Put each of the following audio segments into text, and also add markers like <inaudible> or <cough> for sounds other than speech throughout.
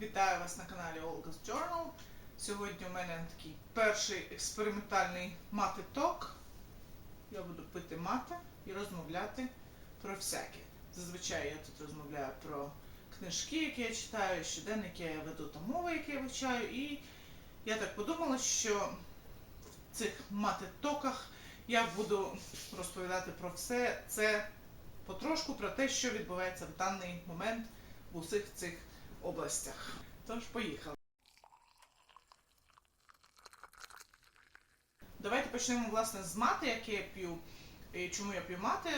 Вітаю вас на каналі Olga's Journal. Сьогодні у мене такий перший експериментальний мати ток. Я буду пити мати і розмовляти про всяке. Зазвичай я тут розмовляю про книжки, які я читаю, щоденники я веду та мови, які я вивчаю. І я так подумала, що в цих мати токах я буду розповідати про все це потрошку, про те, що відбувається в даний момент в усіх цих областях. Тож поїхали. Давайте почнемо власне з мати, яке я п'ю. І чому я п'ю мати?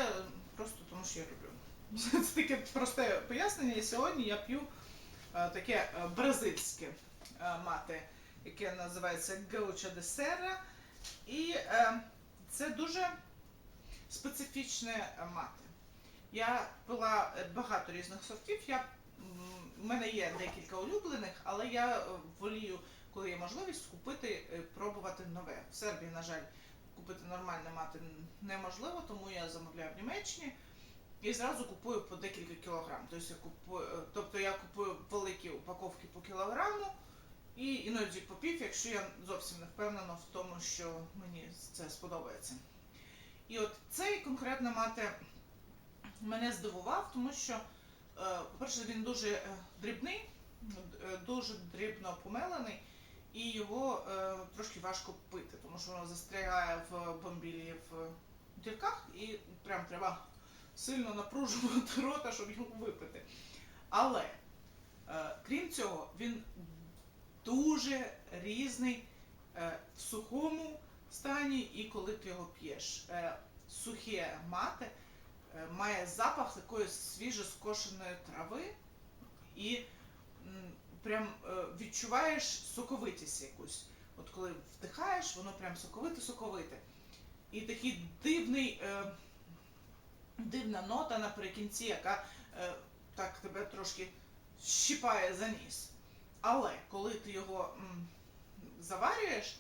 Просто тому що я люблю. Це таке просте пояснення. І сьогодні я п'ю е, таке е, бразильське е, мати, яке називається Гауча де Серра. І це дуже специфічне мати. Я пила багато різних сортів. Я, у мене є декілька улюблених, але я е, волію, коли є можливість, купити, е, пробувати нове. В Сербії, на жаль, купити нормальне мати неможливо, тому я замовляю в Німеччині і зразу купую по декілька кілограм. Тобто я купую, е, тобто я купую великі упаковки по кілограму і іноді по пів, якщо я зовсім не впевнена в тому, що мені це сподобається. І от цей конкретно мати мене здивував, тому що, по-перше, він дуже е, дрібний, е, дуже дрібно помелений, і його е, трошки важко пити, тому що воно застрягає в бомбілі в дірках, і прям треба сильно напружувати <laughs> рота, щоб його випити. Але, е, крім цього, він дуже різний е, в сухому стані і коли ти його п'єш. Е, Сухе мати е, має запах такої свіжо скошеної трави і прям е, відчуваєш соковитість якусь. От коли вдихаєш, воно прям соковите-соковите. І такий дивний, е, дивна нота наприкінці, яка е, так тебе трошки щіпає за ніс. Але коли ти його заварюєш,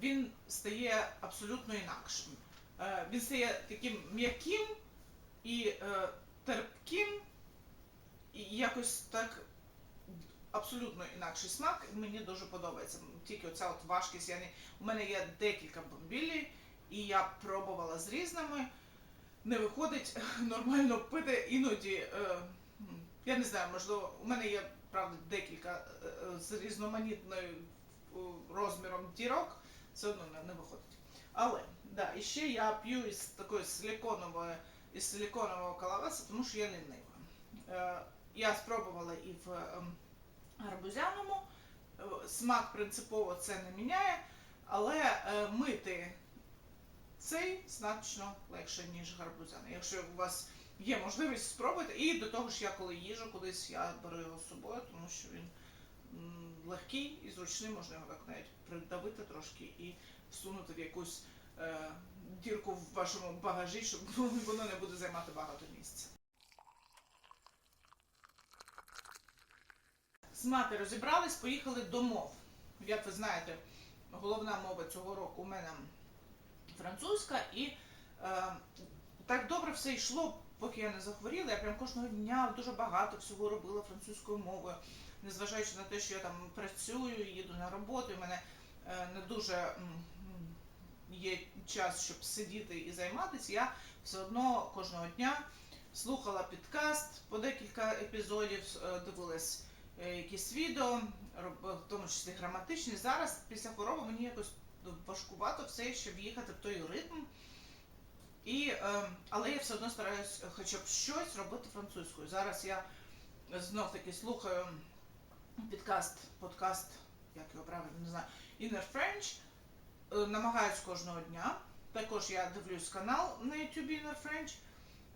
він стає абсолютно інакшим. Е, він стає таким м'яким і е, терпким, і якось так абсолютно інакший смак. Мені дуже подобається. Тільки оця от важкість. Я не... У мене є декілька бомбілій, і я пробувала з різними. Не виходить <laughs> нормально пити іноді. Е, я не знаю, можливо, у мене є правда декілька е, з різноманітною е, розміром дірок, все одно не, не виходить. Але да, і ще я п'ю із такої силіконової із силіконового калаваса, тому що я лінива. Е, я спробувала і в ем, гарбузяному. Е, Смак принципово це не міняє, але е, мити цей значно легше, ніж гарбузяний. Якщо у вас є можливість спробуйте. І до того ж, я коли їжу кудись, я беру його з собою, тому що він легкий і зручний, можна його так навіть придавити трошки і всунути в якусь е, дірку в вашому багажі, щоб <laughs> воно не буде займати багато місця. З мати розібрались, поїхали до мов. Як ви знаєте, головна мова цього року у мене французька, і е, так добре все йшло, поки я не захворіла. Я прям кожного дня дуже багато всього робила французькою мовою, незважаючи на те, що я там працюю, їду на роботу, і мене е, не дуже є час, щоб сидіти і займатися. Я все одно кожного дня слухала підкаст по декілька епізодів, е, дивилась е, якісь відео, в тому числі граматичні. Зараз після хвороби мені якось важкувато все ще в'їхати в той ритм. І, е, але я все одно стараюсь хоча б щось робити французькою. Зараз я знов таки слухаю підкаст, подкаст, як його правильно не знаю, Inner French. Е, Намагаюсь кожного дня. Також я дивлюсь канал на YouTube Inner French.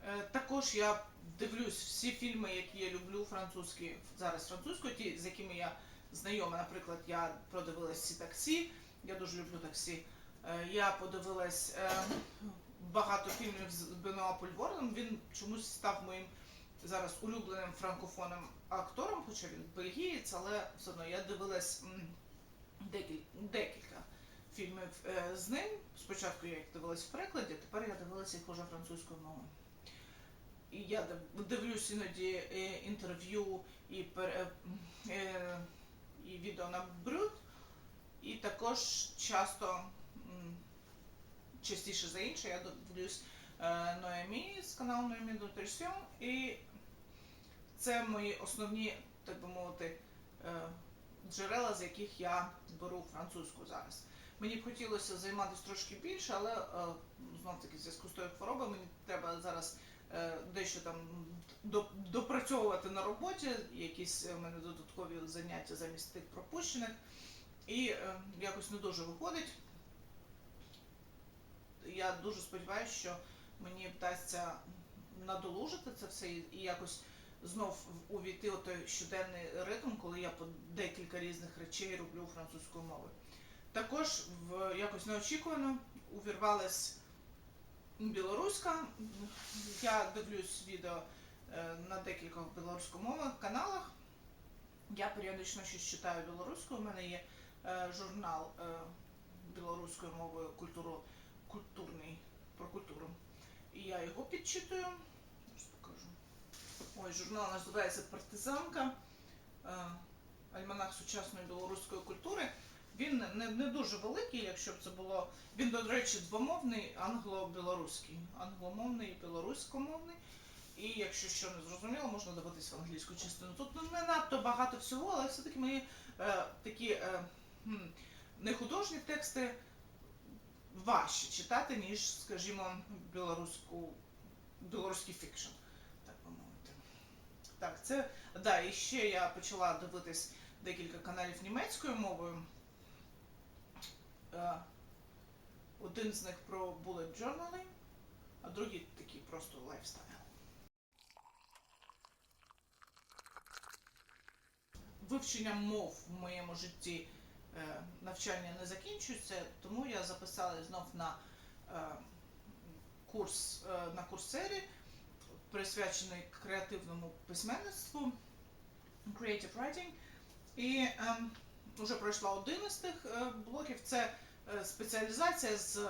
Е, Також я дивлюсь всі фільми, які я люблю французькі, зараз французькою, ті, з якими я знайома. Наприклад, я продивилась всі таксі, я дуже люблю таксі. Е, Я подивилась багато фільмів з Бенуа Пульвором. Він чомусь став моїм зараз улюбленим франкофонним актором, хоча він бельгієць, але все одно я дивилась декілька фільмів е, з ним. Спочатку я їх дивилась в перекладі, тепер я дивилася їх уже французькою мовою. і я дивлюсь іноді е, інтерв'ю і, е, і відео на Брюд, і також часто, частіше за інше, я дивлюсь Ноемі з каналу Ноемі Нутрисіон, і це мої основні, так би мовити, джерела, з яких я беру французьку зараз. Мені б хотілося займатися трошки більше, але е, знов таки в зв'язку з тою хворобою мені треба зараз е, дещо там допрацьовувати на роботі, якісь е, в мене додаткові заняття замість тих пропущених. І е, якось не дуже виходить. Я дуже сподіваюся, що мені вдасться надолужити це все і якось знов увійти у той щоденний ритм, коли я по декілька різних речей роблю французькою мовою. Також в якось неочікувано увірвалась білоруська. Я дивлюсь відео е, на декількох білоруськомовних каналах. Я періодично щось читаю білоруською. У мене є е, журнал е, білоруською мовою культуру, культурний про культуру. І я його підчитую. Покажу. Ой, журнал називається Партизанка. Альманах сучасної білоруської культури. Він не, не дуже великий, якщо б це було. Він, до речі, двомовний англо-білоруський. Англомовний і білоруськомовний. І якщо що не зрозуміло, можна дивитися в англійську частину. Тут ну, не надто багато всього, але все-таки мої е, такі е, не художні тексти важче читати, ніж, скажімо, білоруську, білоруський фікшн, так би мовити. Так, це да, і ще я почала дивитись декілька каналів німецькою мовою. Е, Один з них про bullet journaling, а другий такий просто лайфстайл. Вивчення мов в моєму житті е, навчання не закінчується, тому я записалась знов на е, курс на курсері, присвячений креативному письменництву Creative Writing. І ем, вже пройшла один із тих е, блоків. Це е, спеціалізація з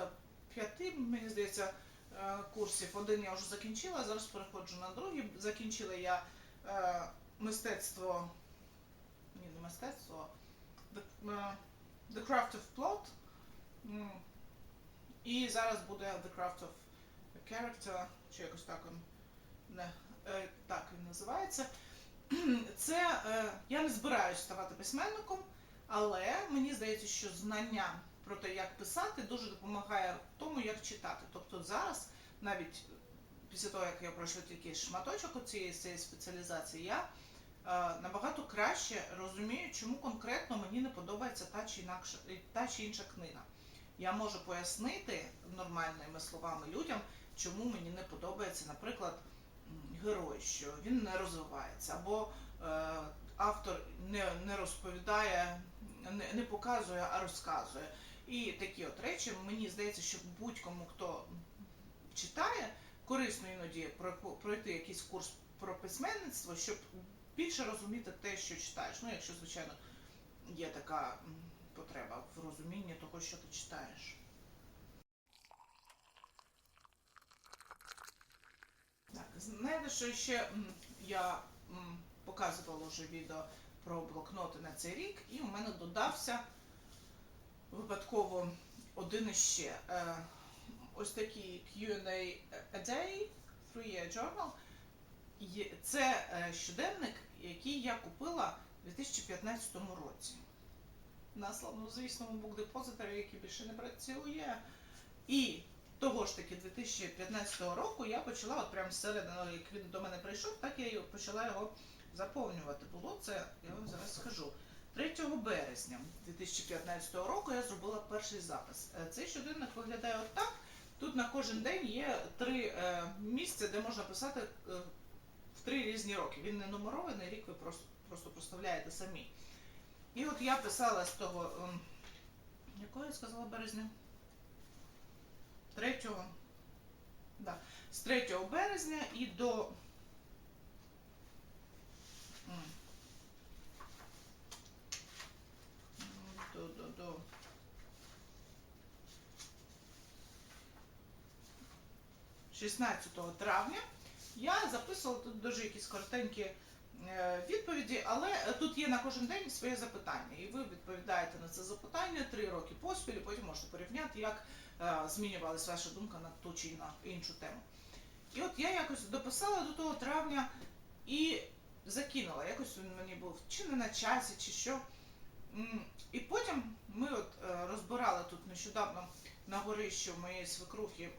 п'яти, мені здається, е, курсів. Один я вже закінчила, зараз переходжу на другий. Закінчила я мистецтво, ні, не мистецтво, the, Craft of Plot. І зараз буде The Craft of Character, чи якось так він, не, так він називається. Це я не збираюсь ставати письменником, але мені здається, що знання про те, як писати, дуже допомагає тому, як читати. Тобто зараз, навіть після того, як я пройшла тільки шматочок цієї, цієї спеціалізації, я е, набагато краще розумію, чому конкретно мені не подобається та чи інакша та чи інша книга. Я можу пояснити нормальними словами людям, чому мені не подобається, наприклад, герой, що він не розвивається, або е, автор не, не розповідає, не, не показує, а розказує. І такі от речі, мені здається, що будь-кому, хто читає, корисно іноді пройти якийсь курс про письменництво, щоб більше розуміти те, що читаєш. Ну, якщо, звичайно, є така потреба в розумінні того, що ти читаєш. Так, знаєте, що ще я показувала вже відео про блокноти на цей рік, і у мене додався випадково один іще. Е, ось такий Q&A a day, three-year journal. Це е, щоденник, який я купила у 2015 році. На славнозвісному букдепозиторі, який більше не працює. І того ж таки 2015 року я почала, от прямо зсередини, як він до мене прийшов, так я почала його заповнювати. Було це, я вам зараз скажу. 3 березня 2015 року я зробила перший запис. Е, Цей щоденник виглядає отак. Тут на кожен день є три е, місця, де можна писати е, в три різні роки. Він не нумерований, рік ви просто, просто проставляєте самі. І от я писала з того, ем, якого я сказала березня? 3, да, з 3 березня і до. До, до, до 16 травня я записувала тут дуже якісь коротенькі е, відповіді, але тут є на кожен день своє запитання, і ви відповідаєте на це запитання три роки поспіль, і потім можете порівняти, як е, змінювалася ваша думка на ту чи на іншу тему. І от я якось дописала до того травня і закинула. Якось він мені був чи не на часі, чи що. І потім ми от е, розбирали тут нещодавно на горищі моєї свекрухи,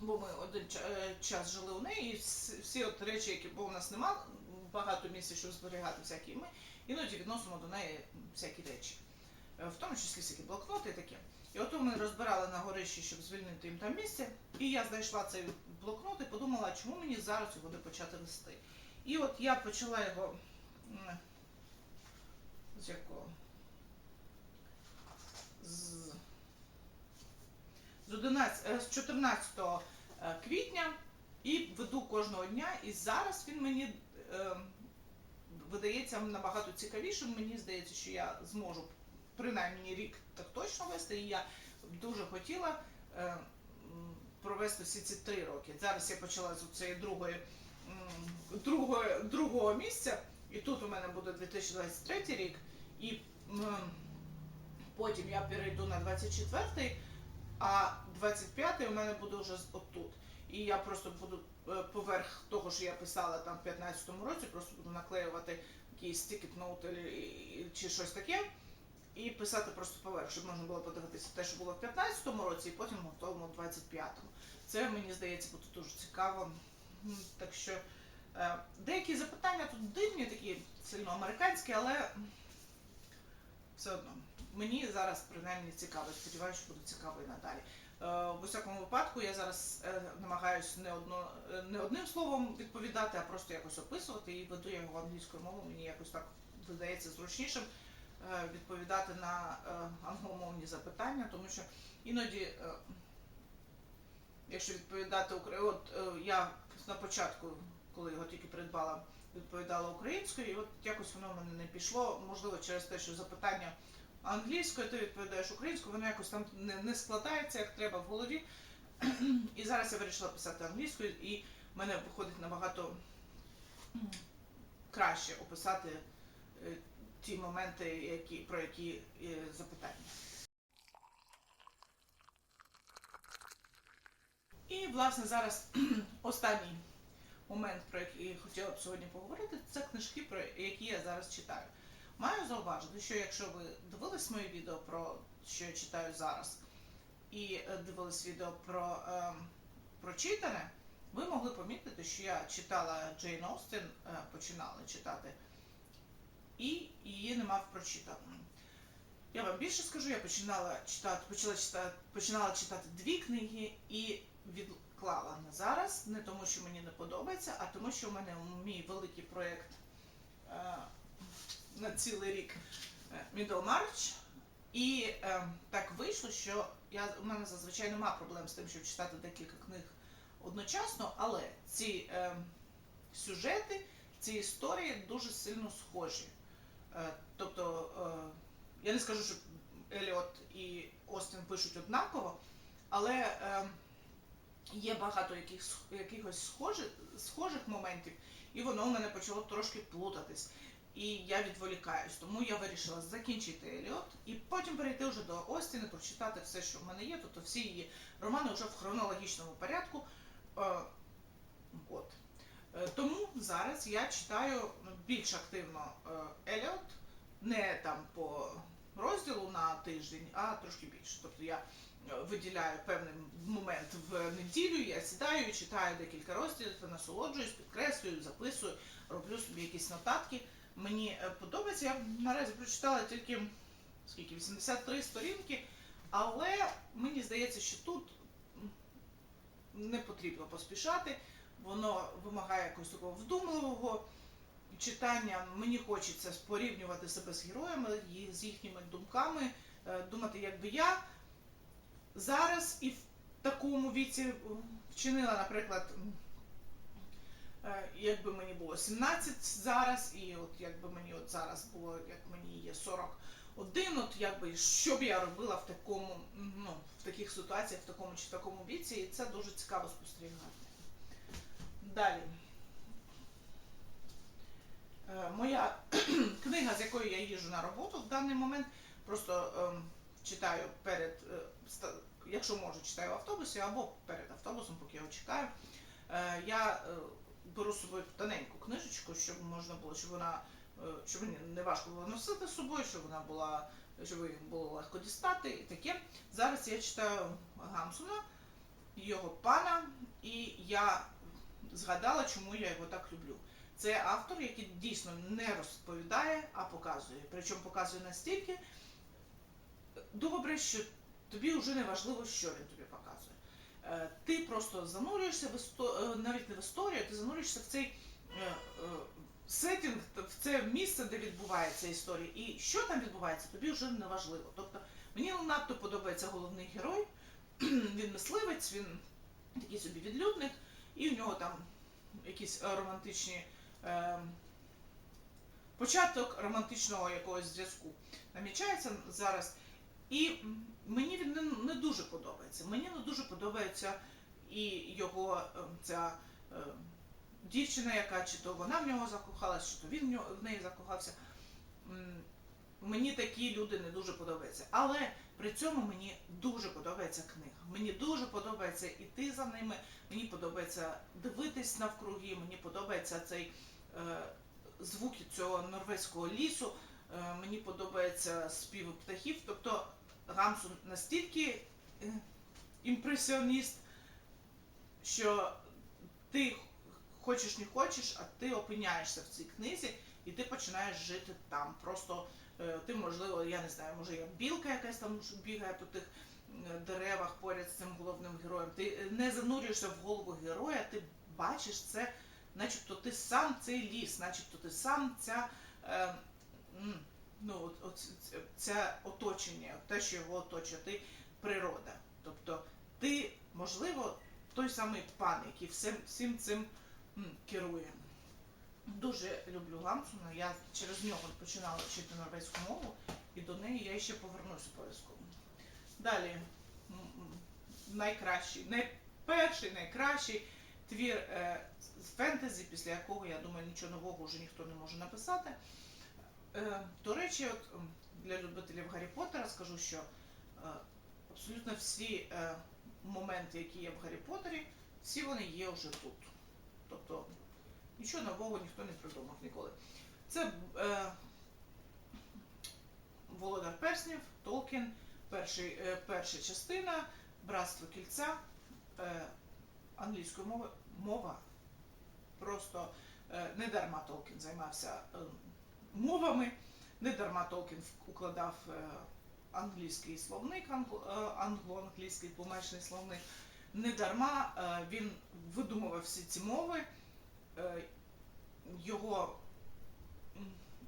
бо ми один е, час жили у неї, і всі от речі, які бо у нас нема багато місця, щоб зберігати всякі, ми іноді відносимо до неї всякі речі. Е, В тому числі всякі блокноти і таке. І от ми розбирали на горищі, щоб звільнити їм там місце. І я знайшла цей блокнот і подумала, чому мені зараз його не почати вести. І от я почала його з якого? З, з, 11, е, з 14 е, квітня і веду кожного дня. І зараз він мені е, видається набагато цікавішим. Мені здається, що я зможу принаймні рік так точно вести. І я дуже хотіла е, провести всі ці три роки. Зараз я почала з цієї другої, другого, другого місця, і тут у мене буде 2023 рік, і потім я перейду на 24-й, а 25-й у мене буде вже отут. І я просто буду е, поверх того, що я писала там в 15-му році, просто буду наклеювати якийсь note чи щось таке. І писати просто поверх, щоб можна було подивитися те, що було в 15-му році, і потім у тому 25-му. Це мені здається буде дуже цікаво. М, Так що е, деякі запитання тут дивні, такі сильно американські, але все одно мені зараз принаймні цікаво. Сподіваюся, що буде цікаво і надалі. Е, В усякому випадку я зараз е, намагаюся не одно не одним словом відповідати, а просто якось описувати і веду я його англійською мовою. Мені якось так видається зручнішим відповідати на англомовні запитання, тому що іноді, якщо відповідати от е, я на початку, коли його тільки придбала, відповідала українською, і от якось воно в мене не пішло, можливо, через те, що запитання англійською, ти відповідаєш українською, воно якось там не, не складається як треба в голові. <clears throat> І зараз я вирішила писати англійською, і в мене виходить набагато краще описати е, ті моменти, які, про які е, запитання. І, власне, зараз <clears throat> останній момент, про який я хотіла б сьогодні поговорити, це книжки, про які я зараз читаю. Маю зауважити, що якщо ви дивились моє відео про що я читаю зараз, і е, дивились відео про е, прочитане, ви могли помітити, що я читала Джейн Остін, е, починала читати, і її нема в прочитаному. Я вам більше скажу, я починала читати, почала читати, починала читати дві книги і відклала на зараз, не тому, що мені не подобається, а тому, що в мене мій великий проєкт е, на цілий рік е, Middlemarch. І е, так вийшло, що я, у мене зазвичай нема проблем з тим, щоб читати декілька книг одночасно, але ці е, сюжети, ці історії дуже сильно схожі. Е, тобто, е, я не скажу, що Еліот і Остін пишуть однаково, але е, є багато яких, якихось схожих, схожих моментів, і воно у мене почало трошки плутатись. І я відволікаюсь, тому я вирішила закінчити Еліот і потім перейти вже до Остіни, прочитати все, що в мене є, тобто всі її романи вже в хронологічному порядку. Е, от. Е, Тому зараз я читаю більш активно е, Еліот, не там по розділу на тиждень, а трошки більше. Тобто я виділяю певний момент в неділю, я сідаю, читаю декілька розділів, насолоджуюсь, підкреслюю, записую, роблю собі якісь нотатки. Мені е, подобається. Я наразі прочитала тільки скільки 83 сторінки, але мені здається, що тут не потрібно поспішати. Воно вимагає якогось такого вдумливого читання. Мені хочеться порівнювати себе з героями, з їхніми думками, е, думати, якби я зараз і в такому віці е, вчинила, наприклад, е, якби мені було 17 зараз, і от якби мені от зараз було, як мені є 41, от якби що б я робила в такому, ну, в таких ситуаціях, в такому чи такому віці, і це дуже цікаво спостерігати. Далі. Е, Моя <clears throat> книга, з якою я їжджу на роботу в даний момент, просто ем, читаю перед, е, якщо можу, читаю в автобусі або перед автобусом, поки його чекаю. Е, Я е, беру з собою тоненьку книжечку, щоб можна було, щоб вона, щоб не важко було носити з собою, щоб вона була, щоб її було легко дістати і таке. Зараз я читаю Гамсуна, його пана, і я згадала, чому я його так люблю. Це автор, який дійсно не розповідає, а показує. Причому показує настільки добре, що тобі вже не важливо, що він тобі показує. Е, Ти просто занурюєшся в істо... е, навіть не в історію, ти занурюєшся в цей е, сетінг, в це місце, де відбувається історія. І що там відбувається, тобі вже не важливо. Тобто мені надто подобається головний герой. <clears throat> він мисливець, він такий собі відлюдник, і у нього там якісь романтичні. Початок романтичного якогось зв'язку намічається зараз. І мені він не, дуже подобається. Мені не дуже подобається і його е, ця е, дівчина, яка чи то вона в нього закохалась, чи то він в, неї закохався. Мені такі люди не дуже подобаються. Але при цьому мені дуже подобається книга. Мені дуже подобається іти за ними, мені подобається дивитись навкруги, мені подобається цей е, звуки цього норвезького лісу, е, мені подобається співи птахів. Тобто Гамсун настільки е, імпресіоніст, що ти хочеш не хочеш, а ти опиняєшся в цій книзі і ти починаєш жити там. Просто е, ти, можливо, я не знаю, може як білка якась там бігає по тих е, деревах поряд з цим головним героєм. Ти не занурюєшся в голову героя, ти бачиш це, начебто ти сам цей ліс, начебто ти сам ця. Ну, от це оточення, те, що його оточує, ти природа. Тобто ти, можливо, той самий пан, який всім, всім цим керує. Дуже люблю Гамсуна. Я через нього починала вчити норвезьку мову, і до неї я ще повернуся обов'язково. Далі найкращий, найперший, найкращий твір е, з фентезі, після якого, я думаю, нічого нового вже ніхто не може написати. Е, до речі, от для любителів Гаррі Поттера скажу, що е, абсолютно всі е, моменти, які є в Гаррі Поттері, всі вони є вже тут. Тобто нічого нового ніхто не придумав ніколи. Це е, Володар Перснів, Толкін, перший, е, перша частина, Братство кільця, е, англійською мовою мова. Просто е, не дарма Толкін займався е, мовами, не дарма Толкін укладав е, англійський словник, е, англо-англійський тлумачний словник. Не дарма е, він видумував всі ці мови. Його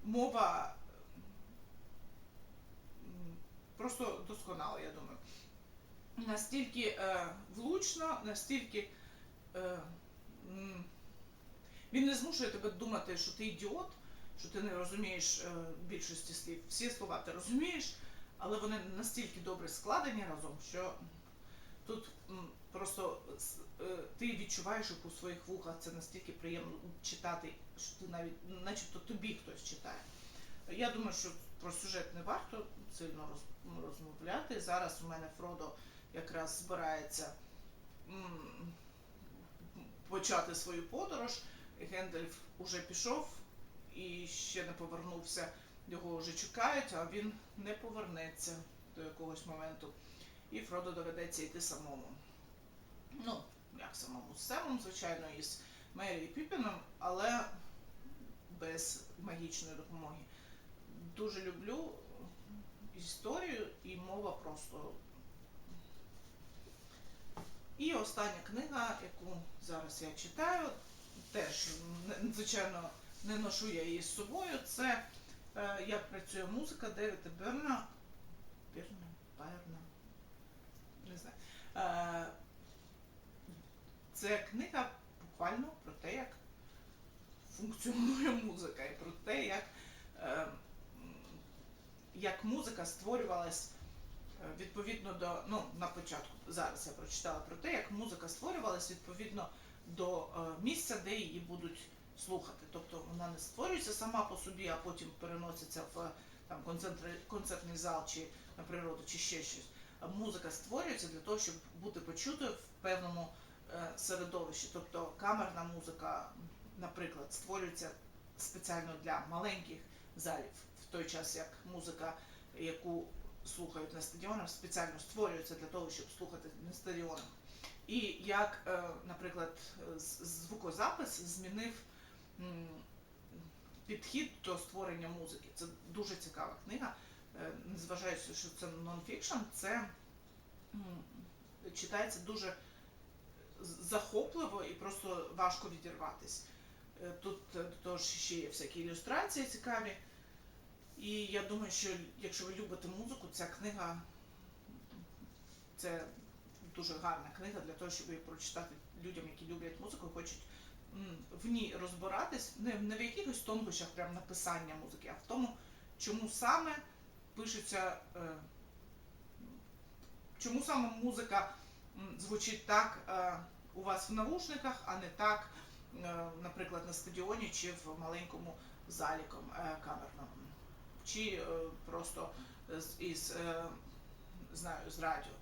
мова просто досконала, я думаю. Настільки влучно, настільки він не змушує тебе думати, що ти ідіот, що ти не розумієш е, більшості слів. Всі слова ти розумієш, але вони настільки добре складені разом, що тут просто е, ти відчуваєш їх у своїх вухах. Це настільки приємно читати, що ти навіть, начебто тобі хтось читає. Я думаю, що про сюжет не варто сильно роз- розмовляти. Зараз у мене Фродо якраз збирається почати свою подорож. Гендальф уже пішов і ще не повернувся. Його вже чекають, а він не повернеться до якогось моменту. І Фродо доведеться йти самому. Ну, як самому? З Семом, звичайно, із Мері і Піпіном, але без магічної допомоги. Дуже люблю історію і мова просто. І остання книга, яку зараз я читаю, теж, звичайно, не ношу я її з собою. Це е, Як працює музика Девіда Берна. Берна? Берна? Не знаю. Е, це книга буквально про те, як функціонує музика, і про те, як, е, як музика створювалась е, відповідно до. Ну, на початку зараз я прочитала про те, як музика створювалась відповідно до е, місця, де її будуть слухати. Тобто вона не створюється сама по собі, а потім переноситься в там концертний зал чи на природу, чи ще щось. Музика створюється для того, щоб бути почутою в певному е, середовищі. Тобто камерна музика, наприклад, створюється спеціально для маленьких залів, в той час як музика, яку слухають на стадіонах, спеціально створюється для того, щоб слухати на стадіонах. І як, е, наприклад, звукозапис змінив підхід до створення музики. Це дуже цікава книга. Е, Незважаючи, що це нонфікшн, це читається дуже захопливо і просто важко відірватись. Е, Тут е, до того ж ще є всякі ілюстрації цікаві. І я думаю, що якщо ви любите музику, ця книга це дуже гарна книга для того, щоб її прочитати людям, які люблять музику хочуть в ній розбиратись, не, не в якихось тонкощах прям написання музики, а в тому, чому саме пишеться, е, чому саме музика звучить так е, у вас в навушниках, а не так, е, наприклад, на стадіоні чи в маленькому залі камерному, чи просто із, знаю, з радіо.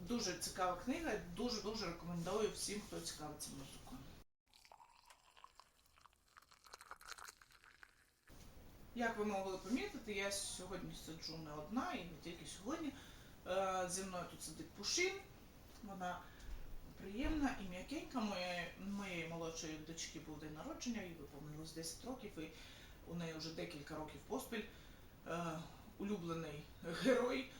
Дуже цікава книга, дуже дуже рекомендую всім, хто цікавиться музикою. Як ви могли помітити, я сьогодні сиджу не одна і не тільки сьогодні. Е, Зі мною тут сидить Пушин. Вона приємна і м'якенька. Моєї, моєї молодшої дочки був день народження, їй виповнилось 10 років, і у неї вже декілька років поспіль. Е, улюблений герой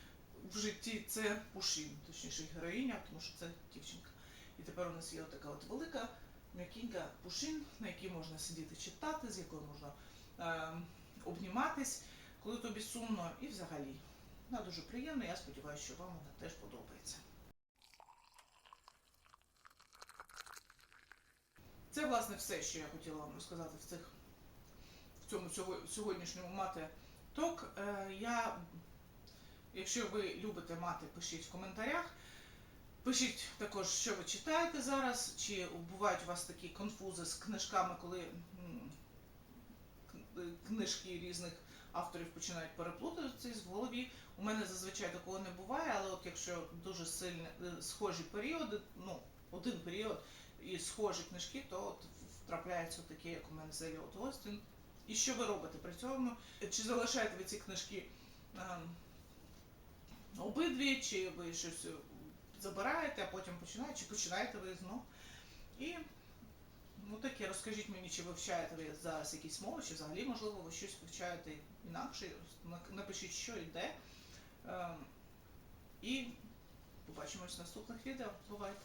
в житті це Пушин, точніше героїня, тому що це дівчинка. І тепер у нас є така от велика м'якенька Пушин, на якій можна сидіти читати, з якою можна е, обніматись, коли тобі сумно, і взагалі. Вона дуже приємна, я сподіваюся, що вам вона теж подобається. Це, власне, все, що я хотіла вам розказати в цих в цьому сьогоднішньому мати ток. Е, я, якщо ви любите мати, пишіть в коментарях. Пишіть також, що ви читаєте зараз, чи бувають у вас такі конфузи з книжками, коли книжки різних авторів починають переплутатися в голові. У мене зазвичай такого не буває, але от якщо дуже сильні е, схожі періоди, ну, один період і схожі книжки, то от трапляється таке, як у мене з Еліот Остін. І що ви робите при цьому? Чи залишаєте ви ці книжки ем, обидві, чи ви щось забираєте, а потім починаєте, чи починаєте ви знов? І ну таке, розкажіть мені, чи вивчаєте ви зараз якісь мови, чи взагалі, можливо, ви щось вивчаєте інакше. На- Напишіть, що і де. Ем, І побачимось в наступних відео. Бувайте!